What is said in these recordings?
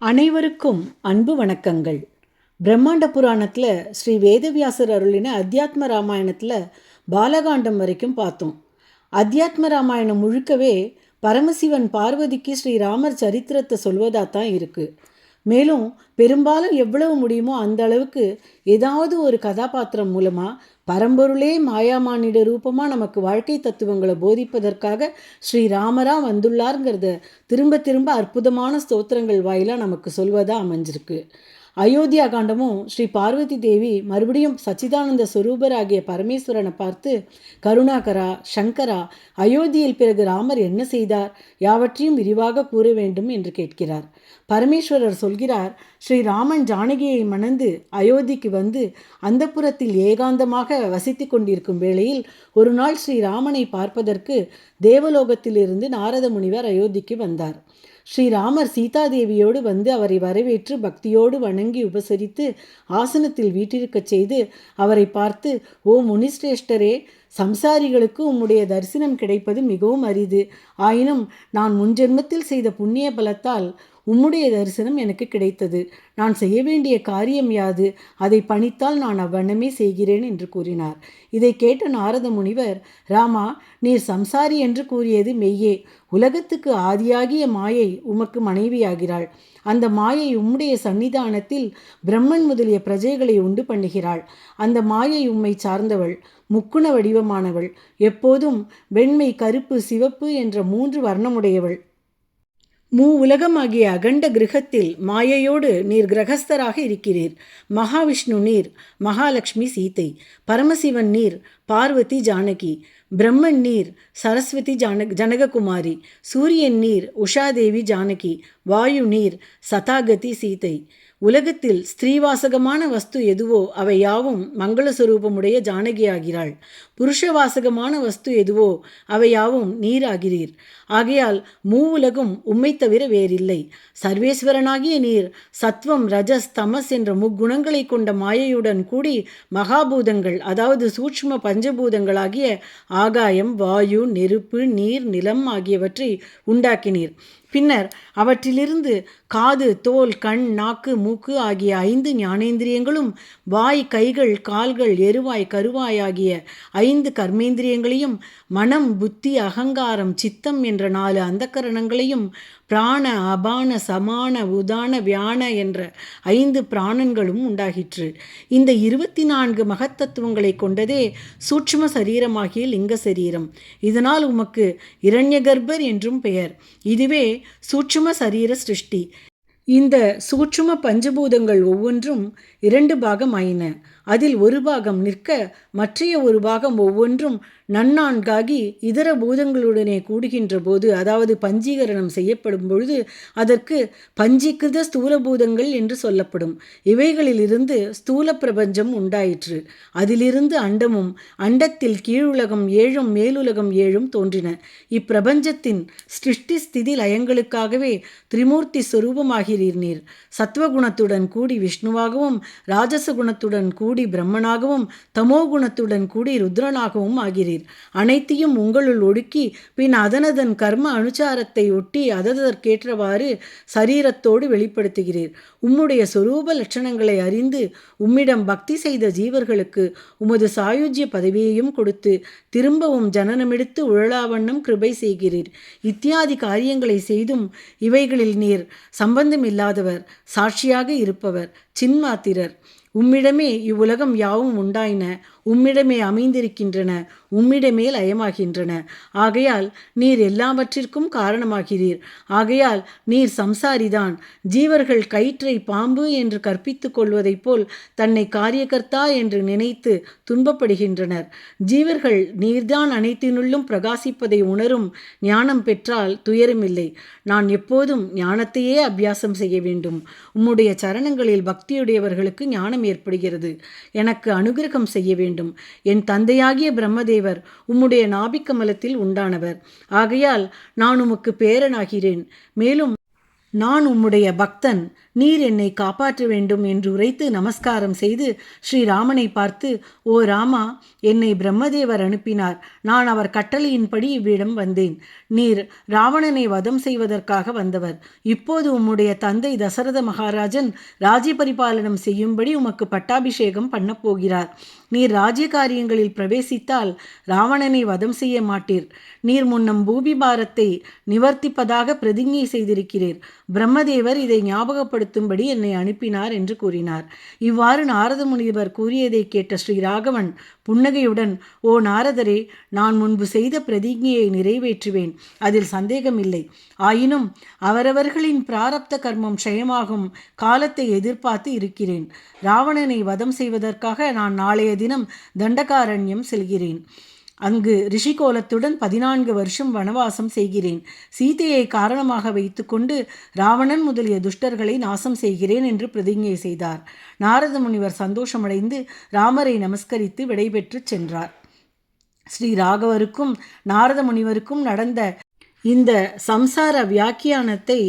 அனைவருக்கும் அன்பு வணக்கங்கள். பிரம்மாண்ட புராணத்தில் ஸ்ரீ வேதவியாசர் அருளின அத்தியாத்ம ராமாயணத்தில் பாலகாண்டம் வரைக்கும் பார்த்தோம். அத்தியாத்ம ராமாயணம் முழுக்கவே பரமசிவன் பார்வதிக்கு ஸ்ரீராமர் சரித்திரத்தை சொல்வதாக தான் இருக்குது மேலும் பெரும்பாலும் எவ்வளவு முடியுமோ அந்த அளவுக்கு ஏதாவது ஒரு கதாபாத்திரம் மூலமாக பரம்பொருளே மாயாமானிட ரூபமாக நமக்கு வாழ்க்கை தத்துவங்களை போதிப்பதற்காக ஸ்ரீராமரா வந்துள்ளாருங்கிறத. திரும்ப திரும்ப அற்புதமான ஸ்தோத்திரங்கள் வாயிலாக நமக்கு சொல்வதாக அமைஞ்சிருக்கு. அயோத்தியா காண்டமும் ஸ்ரீ பார்வதி தேவி மறுபடியும் சச்சிதானந்த ஸ்வரூபராகிய பரமேஸ்வரனை பார்த்து கருணாகரா சங்கரா அயோத்தியில் பிறகு ராமர் என்ன செய்தார்? யாவற்றையும் விரிவாக கூற வேண்டும் என்று கேட்கிறார். பரமேஸ்வரர் சொல்கிறார் ஸ்ரீராமன் ஜானகியை மணந்து அயோத்திக்கு வந்து அந்தப்புறத்தில் ஏகாந்தமாக வசித்து கொண்டிருக்கும் வேளையில் ஒரு நாள் ஸ்ரீராமனை பார்ப்பதற்கு தேவலோகத்திலிருந்து நாரத முனிவர் அயோத்திக்கு வந்தார். ஸ்ரீராமர் சீதாதேவியோடு வந்து அவரை வரவேற்று பக்தியோடு வணங்கி உபசரித்து ஆசனத்தில் வீட்டிருக்கச் செய்து அவரை பார்த்து ஓ முனிஸ்ரேஷ்டரே சம்சாரிகளுக்கு உம்முடைய தரிசனம் கிடைப்பது மிகவும் அரிது. ஆயினும் நான் முன்ஜென்மத்தில் செய்த புண்ணிய பலத்தால் உம்முடைய தரிசனம் எனக்கு கிடைத்தது. நான் செய்ய வேண்டிய காரியம் யாது? அதை பணித்தால் நான் அவ்வண்ணமே செய்கிறேன் என்று கூறினார். இதை கேட்ட நாரத முனிவர் ராமா நீர் சம்சாரி என்று கூறியது மெய்யே. உலகத்துக்கு ஆதியாகிய மாயை உமக்கு மனைவியாகிறாள். அந்த மாயை உம்முடைய சன்னிதானத்தில் பிரம்மன் முதலிய பிரஜைகளை உண்டு பண்ணுகிறாள். அந்த மாயை உம்மை சார்ந்தவள் முக்குண வடிவமானவள். எப்போதும் வெண்மை கருப்பு சிவப்பு என்ற மூன்று வர்ணமுடையவள். மூ உலகமாகிய அகண்ட கிரகத்தில் மாயையோடு நீர் கிரகஸ்தராக இருக்கிறீர். மகாவிஷ்ணு நீர் மகாலட்சுமி சீதை பரமசிவன் நீர் பார்வதி ஜானகி பிரம்மன் நீர் சரஸ்வதி ஜான ஜனககுமாரி சூரியன் நீர் உஷாதேவி ஜானகி வாயு நீர் சதாகதி சீதை. உலகத்தில் ஸ்திரீவாசகமான வஸ்து எதுவோ அவை யாவும் மங்களஸ்வரூபமுடைய ஜானகியாகிறாள். புருஷவாசகமான வஸ்து எதுவோ அவையாவும் நீராகிறீர். ஆகையால் மூவுலகும் உம்மை தவிர வேறில்லை. சர்வேஸ்வரனாகிய நீர் சத்வம் ரஜஸ் தமஸ் என்ற முக்குணங்களை கொண்ட மாயையுடன் கூடி மகாபூதங்கள் அதாவது சூட்ச்ம பஞ்சபூதங்களாகிய ஆகாயம் வாயு நெருப்பு நீர் நிலம் ஆகியவற்றை உண்டாக்கினீர். பின்னர் அவற்றிலிருந்து காது தோல் கண் நாக்கு மூக்கு ஆகிய ஐந்து ஞானேந்திரியங்களும் வாய் கைகள் கால்கள் எருவாய் கருவாய் ஆகிய ஐந்து கர்மேந்திரியங்களையும் மனம் புத்தி அகங்காரம் சித்தம் என்ற நாலு அந்தக்கரணங்களையும் பிராண அபான சமான உதான வியான என்ற ஐந்து பிராணன்களும் உண்டாகிற்று. இந்த இருபத்தி நான்கு மகத்தத்துவங்களை கொண்டதே சூட்சும சரீரமாகிய லிங்க சரீரம். இதனால் உமக்கு இரண்யகர்பர் என்றும் பெயர். இதுவே சூட்சும சரீர சிருஷ்டி. இந்த சூட்சும பஞ்சபூதங்கள் ஒவ்வொன்றும் இரண்டு பாகம் ஆயின அதில் ஒரு பாகம் நிற்க மற்றைய ஒரு பாகம் ஒவ்வொன்றும் நன்னான்காகி இதர பூதங்களுடனே கூடுகின்ற போது அதாவது பஞ்சீகரணம் செய்யப்படும் பொழுது அதற்கு பஞ்சீகிருத ஸ்தூல பூதங்கள் என்று சொல்லப்படும். இவைகளிலிருந்து ஸ்தூல பிரபஞ்சம் உண்டாயிற்று. அதிலிருந்து அண்டமும் அண்டத்தில் கீழுலகம் ஏழும் மேலுலகம் ஏழும் தோன்றின. இப்பிரபஞ்சத்தின் சிருஷ்டி ஸ்திதி லயங்களுக்காகவே திரிமூர்த்தி சொரூபமாகிறீர் நீர். சத்வகுணத்துடன் கூடி விஷ்ணுவாகவும் ராஜச குணத்துடன் கூடி பிரம்மனாகவும் தமோ குணத்துடன் கூடி ருத்ரனாகவும் ஆகிறீர். அனைத்தையும் உங்களுள் ஒடுக்கி பின் அதனதன் கர்ம அனுச்சாரத்தை ஒட்டி அததற்கேற்றவாறு சரீரத்தோடு வெளிப்படுத்துகிறீர். உம்முடைய சொரூப லட்சணங்களை அறிந்து உம்மிடம் பக்தி செய்த ஜீவர்களுக்கு உமது சாயுஜ்ய பதவியையும் கொடுத்து திரும்பவும் ஜனனமெடுத்து உழலாவண்ணம் கிருபை செய்கிறீர். இத்தியாதி காரியங்களை செய்தும் இவைகளில் நீர் சம்பந்தமில்லாதவர் சாட்சியாக இருப்பவர் சின்மாத்திரர். உம்மிடமே இவ்வுலகம் யாவும் உண்டாயின. உம்மிடமே அமைந்திருக்கின்றன உம்மிடமே லயமாகின்றன ஆகையால் நீர் எல்லாவற்றிற்கும் காரணமாகிறீர். ஆகையால் நீர் சம்சாரிதான். ஜீவர்கள் கயிற்றை பாம்பு என்று கற்பித்துக் கொள்வதைப் போல் தன்னை காரியகர்த்தா என்று நினைத்து துன்பப்படுகின்றனர். ஜீவர்கள் நீர்தான் அனைத்தினுள்ளும் பிரகாசிப்பதை உணரும் ஞானம் பெற்றால் துயரமில்லை. நான் எப்போதும் ஞானத்தையே அபியாசம் செய்ய வேண்டும். உம்முடைய சரணங்களில் பக்தியுடையவர்களுக்கு ஞானம் ஏற்படுகிறது. எனக்கு அனுகிரகம் செய்ய வேண்டும். வேண்டும். என் தந்தையாகிய பிரம்மதேவர் உம்முடைய நாபிக்கமலத்தில் உண்டானவர். ஆகையால் நான் உமக்கு பேரனாகிறேன். மேலும் நான் உம்முடைய பக்தன். நீர் என்னை காப்பாற்ற வேண்டும் என்று உரைத்து நமஸ்காரம் செய்து ஸ்ரீராமனை பார்த்து ஓ ராமா என்னை பிரம்மதேவர் அனுப்பினார். நான் அவர் கட்டளையின்படி இவ்விடம் வந்தேன். நீர் ராவணனை வதம் செய்வதற்காக வந்தவர். இப்போது உம்முடைய தந்தை தசரத மகாராஜன் ராஜ்ய பரிபாலனம் செய்யும்படி உமக்கு பட்டாபிஷேகம் பண்ணப் போகிறார். நீர் ராஜ்ய காரியங்களில் பிரவேசித்தால் ராவணனை வதம் செய்ய மாட்டீர். நீர் முன்னம் பூமி பாரத்தை நிவர்த்திப்பதாக பிரதிஞ்ஞை செய்திருக்கிறீர். பிரம்மதேவர் இதை ஞாபகப்படுத்தும்படி என்னை அனுப்பினார் என்று கூறினார். இவ்வாறு நாரத முனிவர் கூறியதை கேட்ட ஸ்ரீ ராகவன் புன்னகையுடன் ஓ நாரதரே நான் முன்பு செய்த பிரதிஜையை நிறைவேற்றுவேன். அதில் சந்தேகமில்லை. ஆயினும் அவரவர்களின் பிராரப்த கர்மம் க்ஷயமாகும் காலத்தை எதிர்பார்த்து இருக்கிறேன். ராவணனை வதம் செய்வதற்காக நான் நாளைய தினம் தண்டகாரண்யம் செல்கிறேன். அங்கு ரிஷிகோலத்துடன் பதினான்கு வருஷம் வனவாசம் செய்கிறேன். சீதையை காரணமாக வைத்துக்கொண்டு ராவணன் முதலிய துஷ்டர்களை நாசம் செய்கிறேன் என்று பிரதிஞ்ஞை செய்தார். நாரத முனிவர் சந்தோஷமடைந்து ராமரை நமஸ்கரித்து விடைபெற்று சென்றார். ஸ்ரீ ராகவருக்கும் நாரத முனிவருக்கும் நடந்த இந்த சம்சார வியாக்கியானத்தை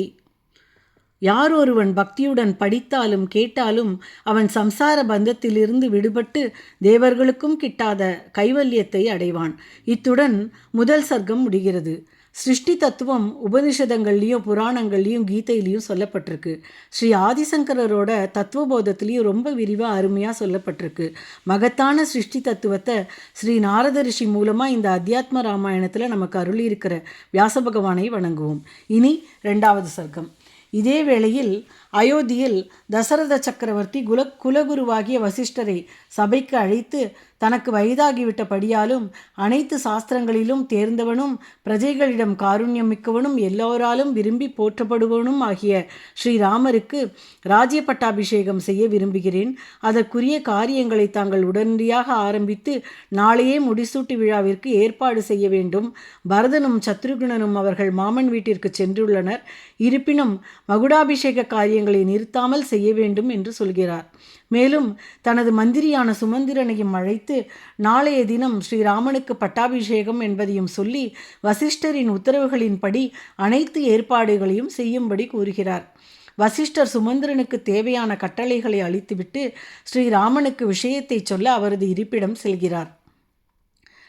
யார் ஒருவன் பக்தியுடன் படித்தாலும் கேட்டாலும் அவன் சம்சார பந்தத்திலிருந்து விடுபட்டு தேவர்களுக்கும் கிட்டாத கைவல்யத்தை அடைவான். இத்துடன் முதல் சர்க்கம் முடிகிறது. சிருஷ்டி தத்துவம் உபனிஷதங்கள்லேயும் புராணங்கள்லேயும் கீதையிலையும் சொல்லப்பட்டிருக்கு. ஸ்ரீ ஆதிசங்கரரோட தத்துவபோதத்துலேயும் ரொம்ப விரிவாக அருமையாக சொல்லப்பட்டிருக்கு. மகத்தான சிருஷ்டி தத்துவத்தை ஸ்ரீ நாரத ரிஷி மூலமாக இந்த அத்தியாத்ம ராமாயணத்தில் நமக்கு அருளியிருக்கிற வியாச பகவானை வணங்குவோம். இனி ரெண்டாவது சர்க்கம். இதே வேளையில் அயோத்தியில் தசரத சக்கரவர்த்தி குல குலகுருவாகிய வசிஷ்டரை சபைக்கு அழைத்து தனக்கு வயதாகிவிட்டபடியாலும் அனைத்து சாஸ்திரங்களிலும் தேர்ந்தவனும் பிரஜைகளிடம் காருண்யம் மிக்கவனும் எல்லோராலும் விரும்பி போற்றப்படுவனும் ஆகிய ஸ்ரீராமருக்கு ராஜ்ய பட்டாபிஷேகம் செய்ய விரும்புகிறேன். அதற்குரிய காரியங்களை தாங்கள் உடனடியாக ஆரம்பித்து நாளையே முடிசூட்டு விழாவிற்கு ஏற்பாடு செய்ய வேண்டும். பரதனும் சத்ருகுணனும் அவர்கள் மாமன் வீட்டிற்கு சென்றுள்ளனர். இருப்பினும் மகுடாபிஷேக காரியம் நிறுத்தாமல் செய்ய வேண்டும் என்று சொல்கிறார். மேலும் தனது மந்திரியான சுமந்திரனையும் அழைத்து நாளைய தினம் ஸ்ரீராமனுக்கு பட்டாபிஷேகம் என்பதையும் சொல்லி வசிஷ்டரின் உத்தரவுகளின்படி அனைத்து ஏற்பாடுகளையும் செய்யும்படி கூறுகிறார். வசிஷ்டர் சுமந்திரனுக்கு தேவையான கட்டளைகளை அளித்துவிட்டு ஸ்ரீராமனுக்கு விஷயத்தை சொல்ல அவரது இருப்பிடம் செல்கிறார்.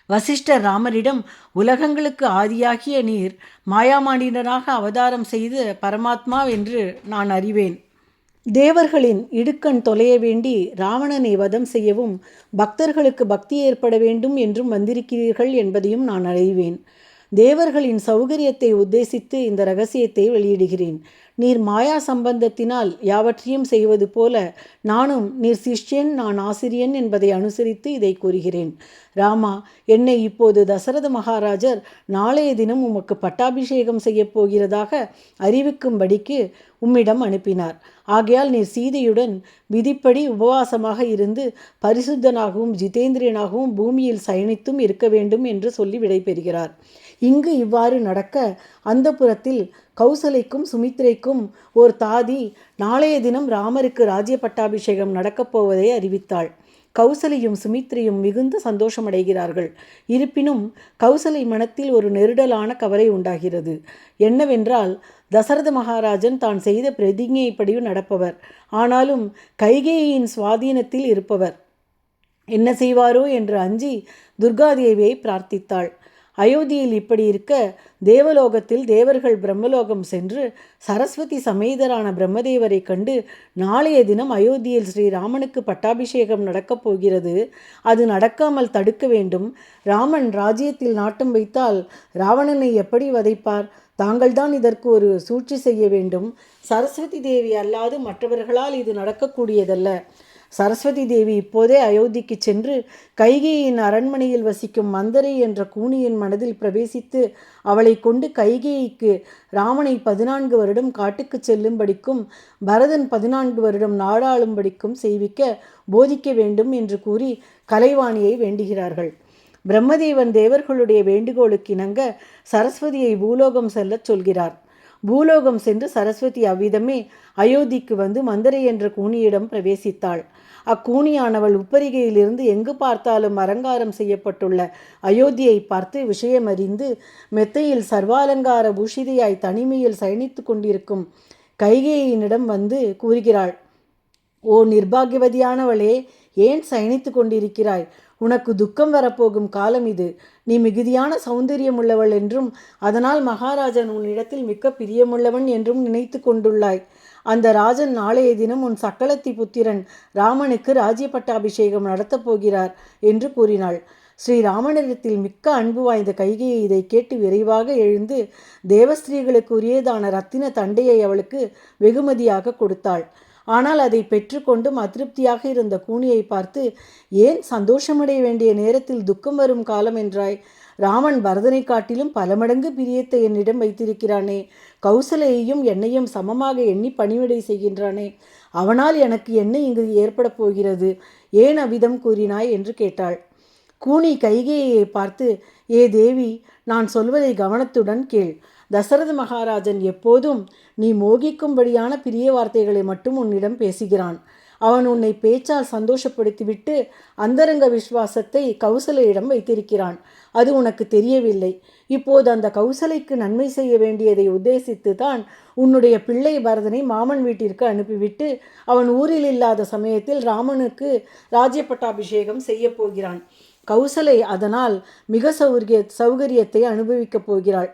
வசிஷ்டர் ராமரிடம் உலகங்களுக்கு ஆதியாகிய நீர் மாயாமாண்டினராக அவதாரம் செய்து பரமாத்மா என்று நான் அறிவேன். தேவர்களின் இடுக்கண் தொலைய வேண்டி ராவணனை வதம் செய்யவும் பக்தர்களுக்கு பக்தி ஏற்பட வேண்டும் என்றும் வந்திருக்கிறீர்கள் என்பதையும் நான் அறிவேன். தேவர்களின் சௌகரியத்தை உத்தேசித்து இந்த ரகசியத்தை வெளியிடுகிறேன். நீர் மாயா சம்பந்தத்தினால் யாவற்றையும் செய்வது போல நானும் நீர் சிஷ்யன் நான் ஆசிரியன் என்பதை அனுசரித்து இதை கூறுகிறேன். ராமா என்னை இப்போது தசரத மகாராஜர் நாளைய தினம் உமக்கு பட்டாபிஷேகம் செய்யப் போகிறதாக அறிவிக்கும்படிக்கு உம்மிடம் அனுப்பினார். ஆகையால் நீர் சீதையுடன் விதிப்படி உபவாசமாக இருந்து பரிசுத்தனாகவும் ஜிதேந்திரியனாகவும் பூமியில் சயனித்தும் இருக்க வேண்டும் என்று சொல்லி விடைபெறுகிறார். இங்கு இவ்வாறு நடக்க அந்த புறத்தில் கௌசலைக்கும் சுமித்ரைக்கும் ஓர் தாதி நாளைய தினம் ராமருக்கு ராஜ்ய பட்டாபிஷேகம் நடக்கப் போவதை அறிவித்தாள். கௌசலையும் சுமித்ரையும் மிகுந்த சந்தோஷமடைகிறார்கள். இருப்பினும் கௌசலை மனத்தில் ஒரு நெருடலான கவலை உண்டாகிறது. என்னவென்றால் தசரத மகாராஜன் தான் செய்த பிரதிஜைப்படியும் நடப்பவர். ஆனாலும் கைகேயின் சுவாதீனத்தில் இருப்பவர். என்ன செய்வாரோ என்று அஞ்சி துர்காதேவியை பிரார்த்தித்தாள். அயோத்தியில் இப்படி இருக்க தேவலோகத்தில் தேவர்கள் பிரம்மலோகம் சென்று சரஸ்வதி சமேதரான பிரம்மதேவரை கண்டு நாளைய தினம் அயோத்தியில் ஸ்ரீராமனுக்கு பட்டாபிஷேகம் நடக்கப் போகிறது. அது நடக்காமல் தடுக்க வேண்டும். ராமன் ராஜ்யத்தில் நாட்டம் வைத்தால் ராவணனை எப்படி வதைப்பார்? தாங்கள்தான் இதற்கு ஒரு சூழ்ச்சி செய்ய வேண்டும். சரஸ்வதி தேவி அல்லாது மற்றவர்களால் இது நடக்கக்கூடியதல்ல. சரஸ்வதி தேவி இப்போதே அயோத்திக்கு சென்று கைகேயின் அரண்மனையில் வசிக்கும் மந்தரை என்ற கூனியின் மனதில் பிரவேசித்து அவளை கொண்டு கைகேயிக்கு ராமனை பதினான்கு வருடம் காட்டுக்கு செல்லும்படிக்கும் பரதன் பதினான்கு வருடம் நாடாளும்படிக்கும் செய்விக்க போதிக்க வேண்டும் என்று கூறி கலைவாணியை வேண்டுகிறார்கள். பிரம்மதேவன் தேவர்களுடைய வேண்டுகோளுக்கு இணங்க சரஸ்வதியை பூலோகம் செல்லச் சொல்கிறார். பூலோகம் சென்று சரஸ்வதி அவ்விதமே அயோத்திக்கு வந்து மந்தரை என்ற கூனியிடம் பிரவேசித்தாள். அக்கூனியானவள் உப்பரிகையிலிருந்து எங்கு பார்த்தாலும் அலங்காரம் செய்யப்பட்டுள்ள அயோத்தியை பார்த்து விஷயமறிந்து மெத்தையில் சர்வாலங்கார பூஷிதையாய் தனிமையில் சயனித்து கொண்டிருக்கும் கைகேயினிடம் வந்து கூறுகிறாள் ஓ நிர்பாகியவதியானவளே ஏன் சயனித்து கொண்டிருக்கிறாய்? உனக்கு துக்கம் வரப்போகும் காலம் இது. நீ மிகுதியான சௌந்தரியம் உள்ளவள் என்றும் அதனால் மகாராஜன் உன்னிடத்தில் மிக்க பிரியமுள்ளவன் என்றும் நினைத்து கொண்டுள்ளாய். அந்த ராஜன் நாளைய தினம் உன் சக்களத்தி புத்திரன் ராமனுக்கு ராஜ்ய பட்டாபிஷேகம் நடத்தப் போகிறார் என்று கூறினாள். ஸ்ரீராமனிடத்தில் மிக்க அன்பு வாய்ந்த கைகையை இதை கேட்டு விரைவாக எழுந்து தேவஸ்திரீகளுக்கு உரியதான ரத்தின தண்டையை அவளுக்கு வெகுமதியாக கொடுத்தாள். ஆனால் அதை பெற்றுக்கொண்டும் அதிருப்தியாக இருந்த கூனியை பார்த்து ஏன் சந்தோஷமடைய வேண்டிய நேரத்தில் துக்கம் வரும் காலம் என்றாய்? ராமன் பரதனை காட்டிலும் பல மடங்கு பிரியத்தை என்னிடம் வைத்திருக்கிறானே. கௌசலையையும் என்னையும் சமமாக எண்ணி பணிவிடை செய்கின்றானே. அவனால் எனக்கு என்ன இங்கு ஏற்பட போகிறது? ஏன் அவ்விதம் கூறினாய்? என்று கேட்டாள். கூனி கைகேயை பார்த்து ஏ தேவி நான் சொல்வதை கவனத்துடன் கேள். தசரத மகாராஜன் எப்போதும் நீ மோகிக்கும்படியான பிரிய வார்த்தைகளை மட்டும் உன்னிடம் பேசுகிறான். அவன் உன்னை பேச்சால் சந்தோஷப்படுத்திவிட்டு அந்தரங்க விசுவாசத்தை கௌசலையிடம் வைத்திருக்கிறான். அது உனக்கு தெரியவில்லை. இப்போது அந்த கௌசலைக்கு நன்மை செய்ய வேண்டியதை உத்தேசித்து தான் உன்னுடைய பிள்ளை பரதனை மாமன் வீட்டிற்கு அனுப்பிவிட்டு அவன் ஊரில் இல்லாத சமயத்தில் ராமனுக்கு ராஜ்யப்பட்டாபிஷேகம் செய்ய போகிறான். கௌசலை அதனால் மிக சௌகரிய சௌகரியத்தை அனுபவிக்கப் போகிறாள்.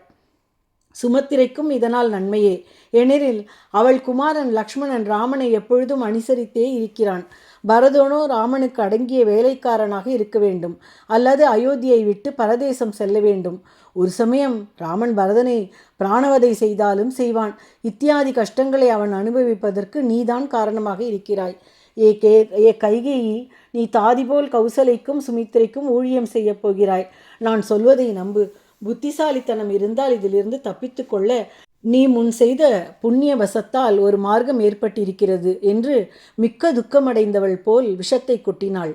சுமத்திரைக்கும் இதனால் நன்மையே. ஏனெனில் அவள் குமாரன் லக்ஷ்மணன் ராமனை எப்பொழுதும் அனுசரித்தே இருக்கிறான். பரதனோ ராமனுக்கு அடங்கிய வேலைக்காரனாக இருக்க வேண்டும். அல்லது அயோத்தியை விட்டு பரதேசம் செல்ல வேண்டும். ஒரு சமயம் ராமன் பரதனை பிராணவதை செய்தாலும் செய்வான். இத்தியாதி கஷ்டங்களை அவன் அனுபவிப்பதற்கு நீதான் காரணமாக இருக்கிறாய். ஏ கே ஏ கைகேயி நீ தாதிபோல் கௌசலைக்கும் சுமித்திரைக்கும் ஊழியம் செய்யப் போகிறாய். நான் சொல்வதை நம்பு. புத்திசாலித்தனம் இருந்தால் இதிலிருந்து தப்பித்துக்கொள்ள நீ முன் செய்த புண்ணிய வசத்தால் ஒரு மார்க்கம் ஏற்பட்டிருக்கிறது என்று மிக்க துக்கமடைந்தவள் போல் விஷத்தை கொட்டினாள்.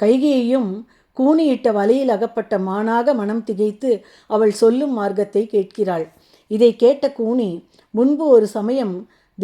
கைகையையும் கூனியிட்ட வலையில் அகப்பட்ட மானாக மனம் திகைத்து அவள் சொல்லும் மார்க்கத்தை கேட்கிறாள். இதை கேட்ட கூனி முன்பு ஒரு சமயம்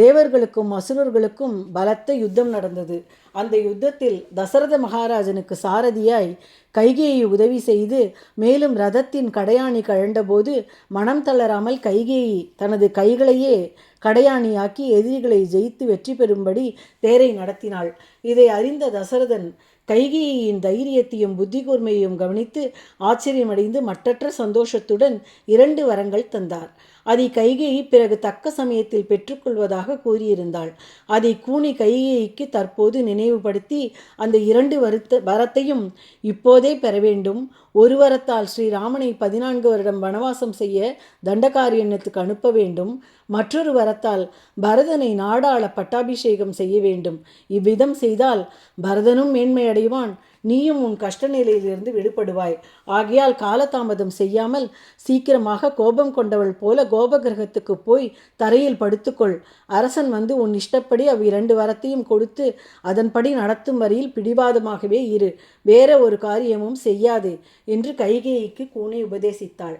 தேவர்களுக்கும் அசுரர்களுக்கும் பலத்த யுத்தம் நடந்தது. அந்த யுத்தத்தில் தசரத மகாராஜனுக்கு சாரதியாய் கைகேயை உதவி செய்து மேலும் ரதத்தின் கடையாணி கழண்டபோது மனம் தளராமல் கைகேயி தனது கைகளையே கடையாணியாக்கி எதிரிகளை ஜெயித்து வெற்றி பெறும்படி தேரை நடத்தினாள். இதை அறிந்த தசரதன் கைகேயின் தைரியத்தையும் புத்தி கூர்மையையும் கவனித்து ஆச்சரியமடைந்து மட்டற்ற சந்தோஷத்துடன் இரண்டு வரங்கள் தந்தார். அதை கைகேயி பிறகு தக்க சமயத்தில் பெற்றுக்கொள்வதாக கூறியிருந்தாள். அதை கூனி கைகேயிக்கு தற்போது நினைவுபடுத்தி அந்த இரண்டு வருத்த வரத்தையும் இப்போதே பெற வேண்டும். ஒரு வரத்தால் ஸ்ரீராமனை பதினான்கு வருடம் வனவாசம் செய்ய தண்டகாரியண்ணத்துக்கு அனுப்ப வேண்டும். மற்றொரு வரத்தால் பரதனை நாடாள பட்டாபிஷேகம் செய்ய வேண்டும். இவ்விதம் செய்தால் பரதனும் மேன்மையடைவான். நீயும் உன் கஷ்ட நிலையிலிருந்து விடுபடுவாய். ஆகையால் காலதாமதம் செய்யாமல் சீக்கிரமாக கோபம் கொண்டவள் போல கோபகிரகத்துக்கு போய் தரையில் படுத்துக்கொள். அரசன் வந்து உன் இஷ்டப்படி அவ் இரண்டு வரத்தையும் கொடுத்து அதன்படி நடத்தும் வரையில் பிடிவாதமாகவே இரு. வேற ஒரு காரியமும் செய்யாதே என்று கைகேயிக்கு கூனை உபதேசித்தாள்.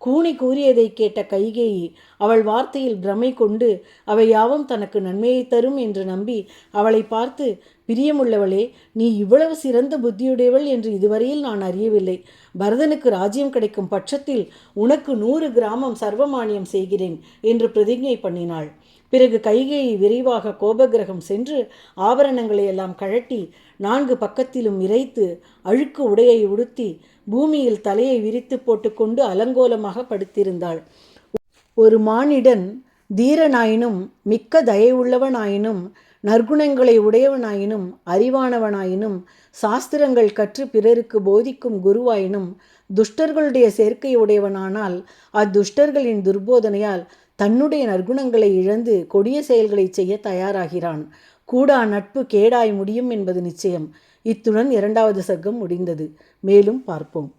கூனி கூறியதை கேட்ட கைகேயி அவள் வார்த்தையில் பிரமை கொண்டு அவை யாவும் தனக்கு நன்மையை தரும் என்று நம்பி அவளை பார்த்து பிரியமுள்ளவளே நீ இவ்வளவு சிறந்த புத்தியுடையவள் என்று இதுவரையில் நான் அறியவில்லை. பரதனுக்கு ராஜ்யம் கிடைக்கும் பட்சத்தில் உனக்கு நூறு கிராமம் சர்வமானியம் செய்கிறேன் என்று பிரதிஜை பண்ணினாள். பிறகு கைகேயை விரைவாக கோபகிரகம் சென்று ஆபரணங்களை எல்லாம் கழட்டி நான்கு பக்கத்திலும் இறைத்து அழுக்கு உடையை உடுத்தி பூமியில் தலையை விரித்து போட்டுக்கொண்டு அலங்கோலமாக படுத்திருந்தாள். ஒரு மானிடன் தீரனாயினும் மிக்க தயவுள்ளவனாயினும் நற்குணங்களை உடையவனாயினும் அறிவானவனாயினும் சாஸ்திரங்கள் கற்று பிறருக்கு போதிக்கும் குருவாயினும் துஷ்டர்களுடைய சேர்க்கை உடையவனானால் அத்துஷ்டர்களின் துர்போதனையால் தன்னுடைய நற்குணங்களை இழந்து கொடிய செயல்களை செய்ய தயாராகிறான். கூடா நட்பு கேடாய் முடியும் என்பது நிச்சயம். இத்துடன் இரண்டாவது சர்க்கம் முடிந்தது. மேலும் பார்ப்போம்.